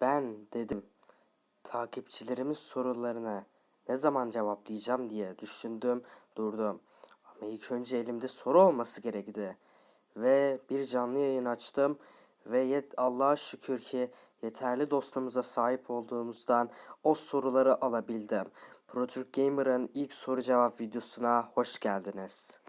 Ben dedim takipçilerimin sorularına ne zaman cevaplayacağım diye düşündüm, durdum. Ama ilk önce elimde soru olması gerekti. Ve bir canlı yayın açtım ve yet Allah'a şükür ki yeterli dostumuza sahip olduğumuzdan o soruları alabildim. ProTürk Gamer'ın ilk soru cevap videosuna hoş geldiniz.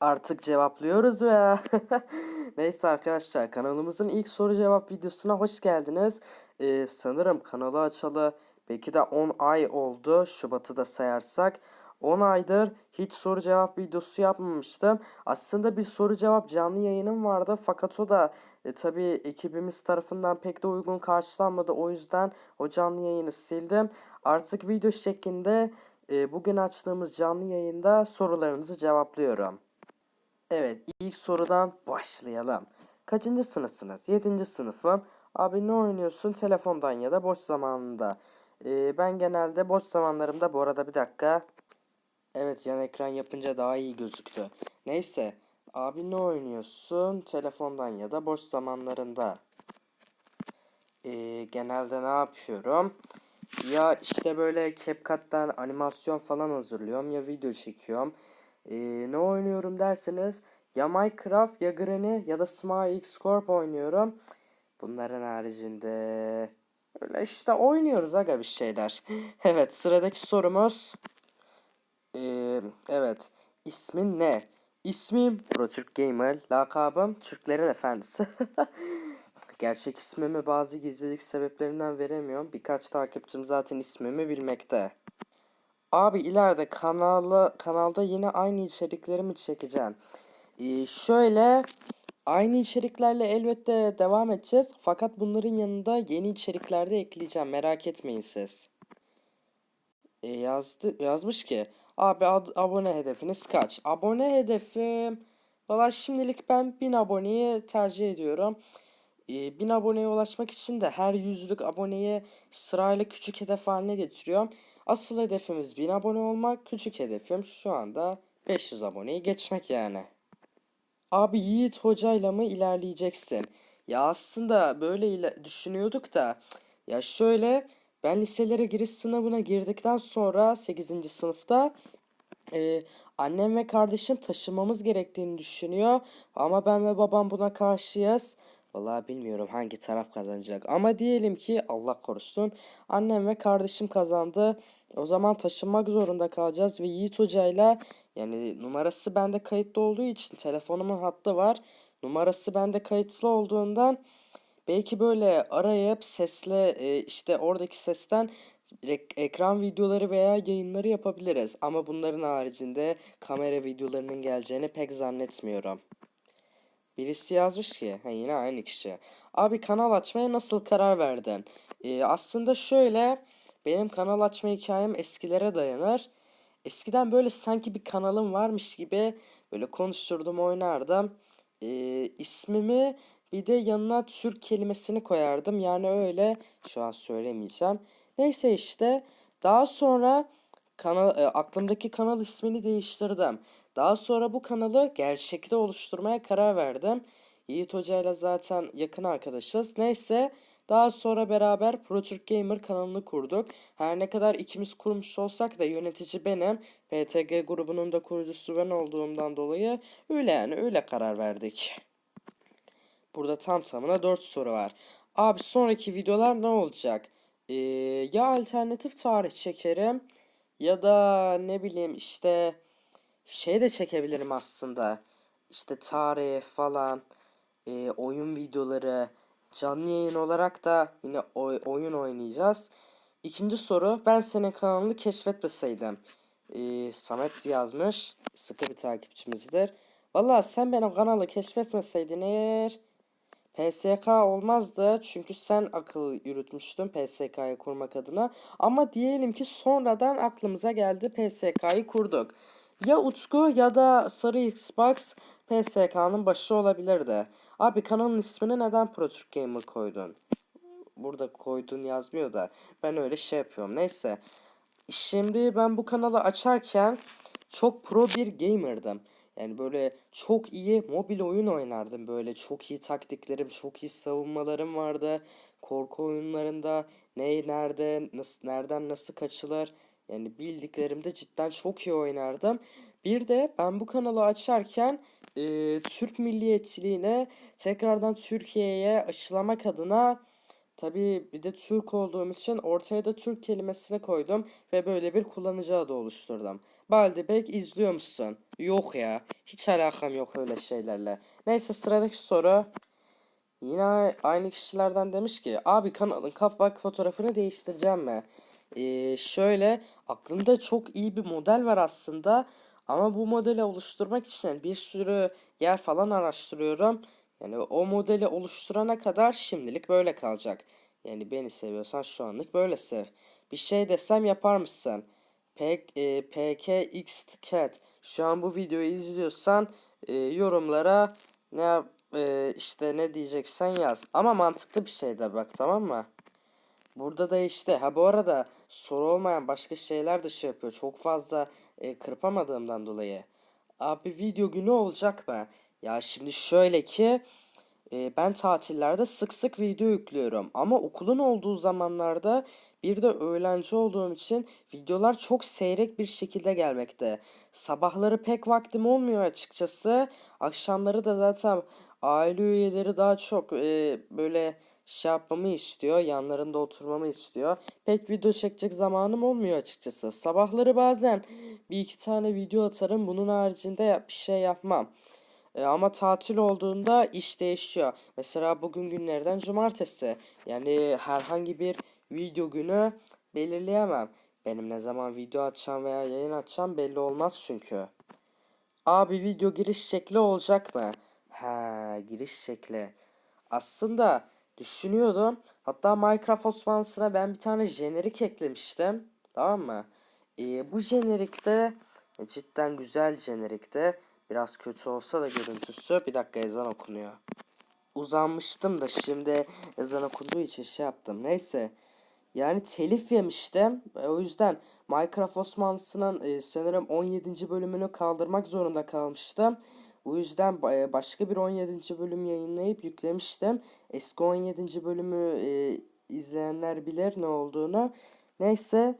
Artık cevaplıyoruz ve neyse arkadaşlar kanalımızın ilk soru cevap videosuna hoş geldiniz. Ee, sanırım kanalı açalı belki de 10 ay oldu Şubat'ı da sayarsak. 10 aydır hiç soru cevap videosu yapmamıştım. Aslında bir soru cevap canlı yayınım vardı fakat o da e, tabii ekibimiz tarafından pek de uygun karşılanmadı. O yüzden o canlı yayını sildim. Artık video şeklinde e, bugün açtığımız canlı yayında sorularınızı cevaplıyorum. Evet, ilk sorudan başlayalım. Kaçıncı sınıfsınız? Yedinci sınıfım. Abi ne oynuyorsun telefondan ya da boş zamanında? Ee, ben genelde boş zamanlarımda bu arada bir dakika. Evet yan ekran yapınca daha iyi gözüktü. Neyse. Abi ne oynuyorsun telefondan ya da boş zamanlarında? Ee, genelde ne yapıyorum? Ya işte böyle CapCut'tan animasyon falan hazırlıyorum ya video çekiyorum. Ee, ne oynuyorum derseniz ya Minecraft ya Granny ya da Smile X Corp oynuyorum. Bunların haricinde öyle işte oynuyoruz aga bir şeyler. evet sıradaki sorumuz. Ee, evet ismin ne? İsmim ProTürk Gamer. Lakabım Türklerin Efendisi. Gerçek ismimi bazı gizlilik sebeplerinden veremiyorum. Birkaç takipçim zaten ismimi bilmekte. Abi ileride kanala, kanalda yine aynı içerikleri mi çekeceğim? Ee, şöyle aynı içeriklerle elbette devam edeceğiz. Fakat bunların yanında yeni içerikler de ekleyeceğim. Merak etmeyin siz. E, yazdı, yazmış ki abi ad- abone hedefiniz kaç? Abone hedefim valla şimdilik ben 1000 aboneyi tercih ediyorum. E, 1000 aboneye ulaşmak için de her yüzlük aboneyi sırayla küçük hedef haline getiriyorum. Asıl hedefimiz 1000 abone olmak. Küçük hedefim şu anda 500 aboneyi geçmek yani. Abi Yiğit hocayla mı ilerleyeceksin? Ya aslında böyle düşünüyorduk da ya şöyle ben liselere giriş sınavına girdikten sonra 8. sınıfta e, annem ve kardeşim taşınmamız gerektiğini düşünüyor ama ben ve babam buna karşıyız. Vallahi bilmiyorum hangi taraf kazanacak ama diyelim ki Allah korusun annem ve kardeşim kazandı. O zaman taşınmak zorunda kalacağız ve Yiğit hocayla yani numarası bende kayıtlı olduğu için telefonumun hattı var. Numarası bende kayıtlı olduğundan belki böyle arayıp sesle e, işte oradaki sesten ek- ekran videoları veya yayınları yapabiliriz. Ama bunların haricinde kamera videolarının geleceğini pek zannetmiyorum. Birisi yazmış ki ha yine aynı kişi. Abi kanal açmaya nasıl karar verdin? Ee, aslında şöyle benim kanal açma hikayem eskilere dayanır. Eskiden böyle sanki bir kanalım varmış gibi böyle konuşturdum oynardım. Ee, ismimi bir de yanına Türk kelimesini koyardım. Yani öyle şu an söylemeyeceğim. Neyse işte daha sonra kanal e, aklımdaki kanal ismini değiştirdim. Daha sonra bu kanalı gerçekte oluşturmaya karar verdim. Yiğit Hoca ile zaten yakın arkadaşız. Neyse daha sonra beraber ProTürk Gamer kanalını kurduk. Her ne kadar ikimiz kurmuş olsak da yönetici benim. PTG grubunun da kurucusu ben olduğumdan dolayı öyle yani öyle karar verdik. Burada tam tamına 4 soru var. Abi sonraki videolar ne olacak? Ee, ya alternatif tarih çekerim ya da ne bileyim işte şey de çekebilirim aslında. İşte tarih falan, e, oyun videoları, canlı yayın olarak da yine oy- oyun oynayacağız. İkinci soru ben senin kanalını keşfetmeseydim. Ee, Samet yazmış. Sıkı bir takipçimizdir. Valla sen benim kanalı keşfetmeseydin eğer PSK olmazdı çünkü sen akıl yürütmüştün PSK'yı kurmak adına. Ama diyelim ki sonradan aklımıza geldi PSK'yı kurduk. Ya Utku ya da Sarı Xbox PSK'nın başı olabilirdi. Abi kanalın ismini neden ProTürk Gamer koydun? Burada koydun yazmıyor da ben öyle şey yapıyorum. Neyse. Şimdi ben bu kanalı açarken çok pro bir gamerdım. Yani böyle çok iyi mobil oyun oynardım. Böyle çok iyi taktiklerim, çok iyi savunmalarım vardı. korku oyunlarında ne nerede nasıl nereden nasıl kaçılır yani bildiklerimde cidden çok iyi oynardım. Bir de ben bu kanalı açarken e, Türk milliyetçiliğine tekrardan Türkiye'ye aşılamak adına tabii bir de Türk olduğum için ortaya da Türk kelimesini koydum ve böyle bir kullanıcı adı oluşturdum. Baldebek izliyor musun? Yok ya. Hiç alakam yok öyle şeylerle. Neyse sıradaki soru. Yine aynı kişilerden demiş ki abi kanalın kapak fotoğrafını değiştireceğim mi? Ee, şöyle aklımda çok iyi bir model var aslında ama bu modeli oluşturmak için bir sürü yer falan araştırıyorum. Yani o modeli oluşturana kadar şimdilik böyle kalacak. Yani beni seviyorsan şu anlık böyle sev. Bir şey desem yapar mısın? Pek e, PKXCat şu an bu videoyu izliyorsan e, yorumlara ne e, işte ne diyeceksen yaz. Ama mantıklı bir şey de bak tamam mı? Burada da işte ha bu arada soru olmayan başka şeyler de şey yapıyor. Çok fazla e, kırpamadığımdan dolayı. Abi video günü olacak mı? Ya şimdi şöyle ki e, ben tatillerde sık sık video yüklüyorum. Ama okulun olduğu zamanlarda bir de öğlenci olduğum için videolar çok seyrek bir şekilde gelmekte. Sabahları pek vaktim olmuyor açıkçası. Akşamları da zaten aile üyeleri daha çok e, böyle şey yapmamı istiyor. Yanlarında oturmamı istiyor. Pek video çekecek zamanım olmuyor açıkçası. Sabahları bazen bir iki tane video atarım. Bunun haricinde bir şey yapmam. E, ama tatil olduğunda iş değişiyor. Mesela bugün günlerden cumartesi. Yani herhangi bir video günü belirleyemem. Benim ne zaman video açacağım veya yayın açacağım belli olmaz çünkü. Abi video giriş şekli olacak mı? Ha giriş şekli. Aslında düşünüyordum. Hatta Minecraft Osmanlısı'na ben bir tane jenerik eklemiştim. Tamam mı? Ee, bu jenerikte e, cidden güzel jenerikte. Biraz kötü olsa da görüntüsü. Bir dakika ezan okunuyor. Uzanmıştım da şimdi ezan okunduğu için şey yaptım. Neyse. Yani telif yemiştim. E, O yüzden Minecraft Osmanlısı'nın e, sanırım 17. bölümünü kaldırmak zorunda kalmıştım. Bu yüzden e, başka bir 17. bölüm yayınlayıp yüklemiştim. Eski 17. bölümü e, izleyenler bilir ne olduğunu. Neyse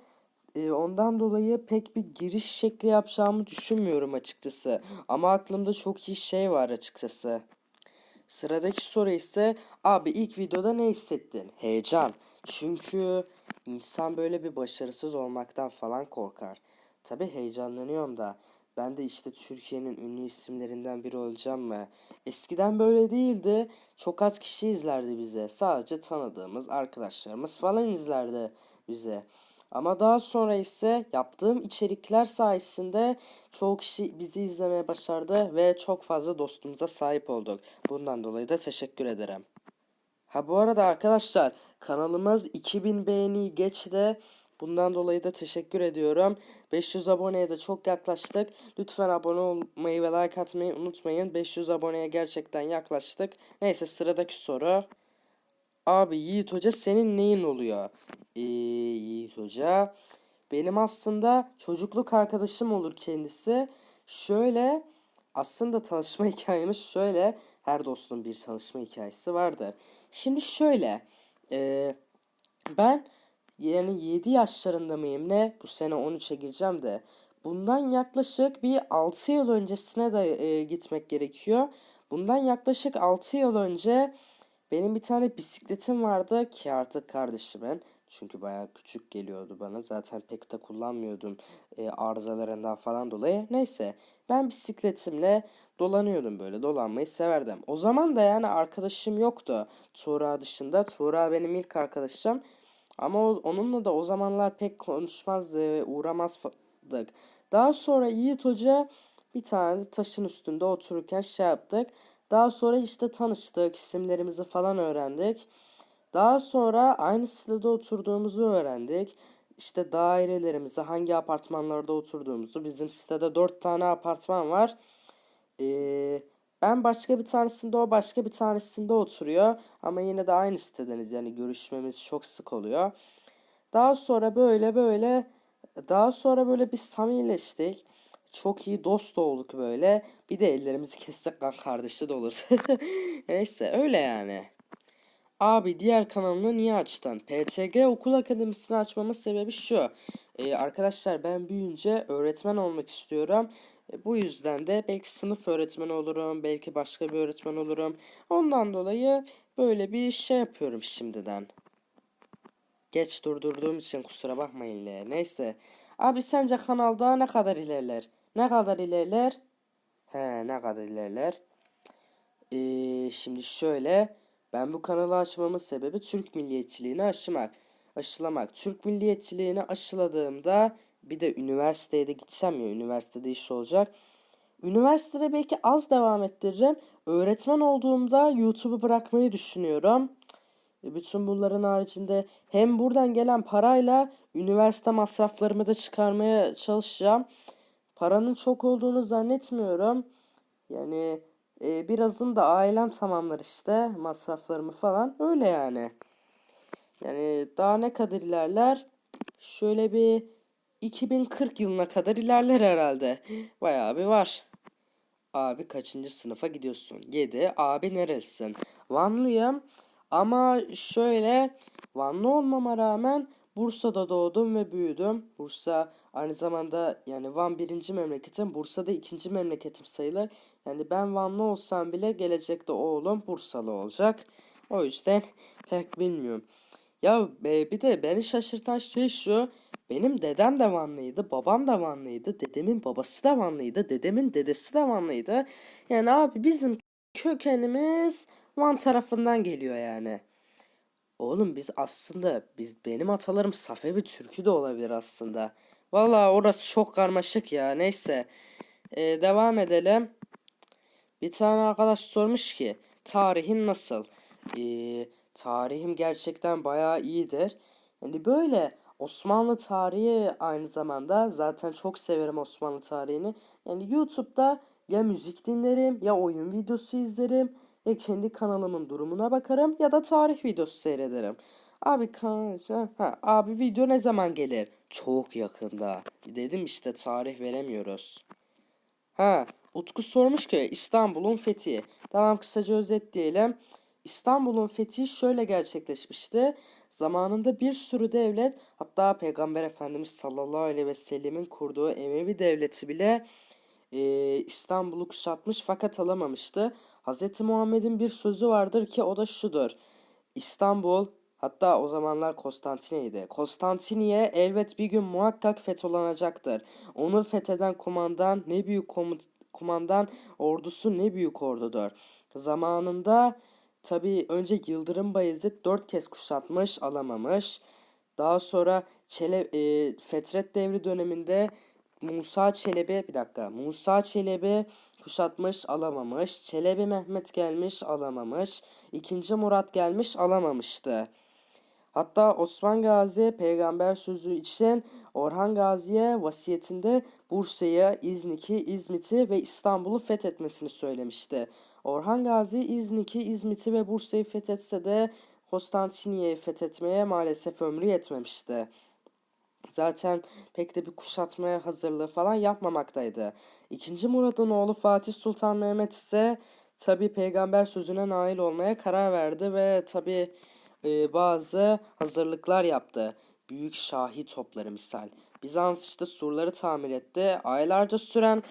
e, ondan dolayı pek bir giriş şekli yapacağımı düşünmüyorum açıkçası. Ama aklımda çok iyi şey var açıkçası. Sıradaki soru ise abi ilk videoda ne hissettin? Heyecan. Çünkü insan böyle bir başarısız olmaktan falan korkar. Tabi heyecanlanıyorum da ben de işte Türkiye'nin ünlü isimlerinden biri olacağım mı? Eskiden böyle değildi. Çok az kişi izlerdi bize. Sadece tanıdığımız arkadaşlarımız falan izlerdi bize. Ama daha sonra ise yaptığım içerikler sayesinde çoğu kişi bizi izlemeye başardı ve çok fazla dostumuza sahip olduk. Bundan dolayı da teşekkür ederim. Ha bu arada arkadaşlar kanalımız 2000 beğeni geçti. Bundan dolayı da teşekkür ediyorum. 500 aboneye de çok yaklaştık. Lütfen abone olmayı ve like atmayı unutmayın. 500 aboneye gerçekten yaklaştık. Neyse sıradaki soru. Abi Yiğit Hoca senin neyin oluyor? Ee, Yiğit Hoca benim aslında çocukluk arkadaşım olur kendisi. Şöyle aslında tanışma hikayemiz şöyle. Her dostun bir tanışma hikayesi vardır. Şimdi şöyle. ee, ben yani 7 yaşlarında mıyım ne? Bu sene 13'e gireceğim de. Bundan yaklaşık bir 6 yıl öncesine de e, gitmek gerekiyor. Bundan yaklaşık 6 yıl önce benim bir tane bisikletim vardı ki artık kardeşimin. Çünkü bayağı küçük geliyordu bana. Zaten pek de kullanmıyordum e, arızalarından falan dolayı. Neyse ben bisikletimle dolanıyordum böyle. Dolanmayı severdim. O zaman da yani arkadaşım yoktu. Tuğra dışında. Tuğra benim ilk arkadaşım. Ama o- onunla da o zamanlar pek konuşmazdı ve uğramazdık. Daha sonra Yiğit Hoca bir tane taşın üstünde otururken şey yaptık. Daha sonra işte tanıştık, isimlerimizi falan öğrendik. Daha sonra aynı sitede oturduğumuzu öğrendik. İşte dairelerimizi, hangi apartmanlarda oturduğumuzu. Bizim sitede 4 tane apartman var. Ee, ben başka bir tanesinde o başka bir tanesinde oturuyor. Ama yine de aynı sitedeniz yani görüşmemiz çok sık oluyor. Daha sonra böyle böyle daha sonra böyle bir samimileştik. Çok iyi dost olduk böyle. Bir de ellerimizi kessek kan kardeşi de olur. Neyse öyle yani. Abi diğer kanalını niye açtın? PTG Okul Akademisi'ni açmamın sebebi şu. Ee, arkadaşlar ben büyüyünce öğretmen olmak istiyorum. E, bu yüzden de belki sınıf öğretmeni olurum, belki başka bir öğretmen olurum. Ondan dolayı böyle bir şey yapıyorum şimdiden. Geç durdurduğum için kusura bakmayın le. Neyse. Abi sence kanalda ne kadar ilerler? Ne kadar ilerler? He ne kadar ilerler? Ee, şimdi şöyle. Ben bu kanalı açmamın sebebi Türk milliyetçiliğini aşımak. Aşılamak. Türk milliyetçiliğini aşıladığımda bir de üniversiteye de gideceğim ya. Üniversitede iş olacak. Üniversitede belki az devam ettiririm. Öğretmen olduğumda YouTube'u bırakmayı düşünüyorum. E, Bütün bunların haricinde hem buradan gelen parayla üniversite masraflarımı da çıkarmaya çalışacağım. Paranın çok olduğunu zannetmiyorum. Yani e, birazını da ailem tamamlar işte masraflarımı falan öyle yani. Yani daha ne kadar ilerler? Şöyle bir 2040 yılına kadar ilerler herhalde. Bayağı bir var. Abi kaçıncı sınıfa gidiyorsun? 7. Abi nerelisin? Vanlıyım. Ama şöyle Vanlı olmama rağmen Bursa'da doğdum ve büyüdüm. Bursa aynı zamanda yani Van birinci memleketim, Bursa'da ikinci memleketim sayılır. Yani ben Vanlı olsam bile gelecekte oğlum Bursalı olacak. O yüzden pek bilmiyorum. Ya e, bir de beni şaşırtan şey şu. Benim dedem de Vanlıydı, babam da Vanlıydı, dedemin babası da Vanlıydı, dedemin dedesi de Vanlıydı. Yani abi bizim kökenimiz Van tarafından geliyor yani. Oğlum biz aslında biz benim atalarım Safevi Türkü de olabilir aslında. Vallahi orası çok karmaşık ya. Neyse. Ee, devam edelim. Bir tane arkadaş sormuş ki tarihin nasıl? Ee, tarihim gerçekten bayağı iyidir. Yani böyle Osmanlı tarihi aynı zamanda zaten çok severim Osmanlı tarihini. Yani YouTube'da ya müzik dinlerim ya oyun videosu izlerim ya kendi kanalımın durumuna bakarım ya da tarih videosu seyrederim. Abi kan ha, abi video ne zaman gelir? Çok yakında. Dedim işte tarih veremiyoruz. Ha, Utku sormuş ki İstanbul'un fethi. Tamam kısaca özetleyelim. İstanbul'un fethi şöyle gerçekleşmişti. Zamanında bir sürü devlet hatta Peygamber Efendimiz sallallahu aleyhi ve sellemin kurduğu Emevi devleti bile e, İstanbul'u kuşatmış fakat alamamıştı. Hz. Muhammed'in bir sözü vardır ki o da şudur. İstanbul hatta o zamanlar Konstantiniye'ydi. Konstantiniye elbet bir gün muhakkak fetholanacaktır. Onu fetheden kumandan ne büyük komut kumandan ordusu ne büyük ordudur. Zamanında tabi önce Yıldırım Bayezid dört kez kuşatmış alamamış. Daha sonra Çele, e, Fetret devri döneminde Musa Çelebi bir dakika Musa Çelebi kuşatmış alamamış. Çelebi Mehmet gelmiş alamamış. İkinci Murat gelmiş alamamıştı. Hatta Osman Gazi peygamber sözü için Orhan Gazi'ye vasiyetinde Bursa'yı, İznik'i, İzmit'i ve İstanbul'u fethetmesini söylemişti. Orhan Gazi İznik'i, İzmit'i ve Bursa'yı fethetse de Konstantiniye'yi fethetmeye maalesef ömrü yetmemişti. Zaten pek de bir kuşatmaya hazırlığı falan yapmamaktaydı. İkinci Murad'ın oğlu Fatih Sultan Mehmet ise tabi peygamber sözüne nail olmaya karar verdi ve tabi e, bazı hazırlıklar yaptı. Büyük şahi topları misal. Bizans işte surları tamir etti. Aylarca süren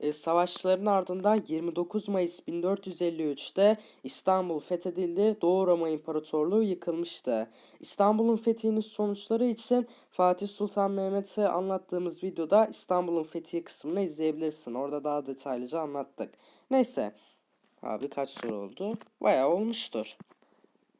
e, savaşların ardından 29 Mayıs 1453'te İstanbul fethedildi. Doğu Roma İmparatorluğu yıkılmıştı. İstanbul'un fethinin sonuçları için Fatih Sultan Mehmet'i anlattığımız videoda İstanbul'un fethi kısmını izleyebilirsin. Orada daha detaylıca anlattık. Neyse. Abi kaç soru oldu? Bayağı olmuştur.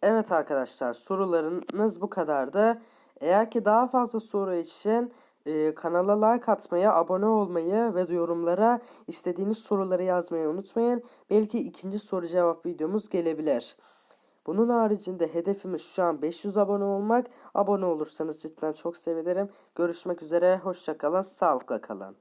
Evet arkadaşlar sorularınız bu kadardı. Eğer ki daha fazla soru için e, kanala like atmayı, abone olmayı ve yorumlara istediğiniz soruları yazmayı unutmayın. Belki ikinci soru cevap videomuz gelebilir. Bunun haricinde hedefimiz şu an 500 abone olmak. Abone olursanız cidden çok sevinirim. Görüşmek üzere, hoşçakalın, sağlıkla kalın.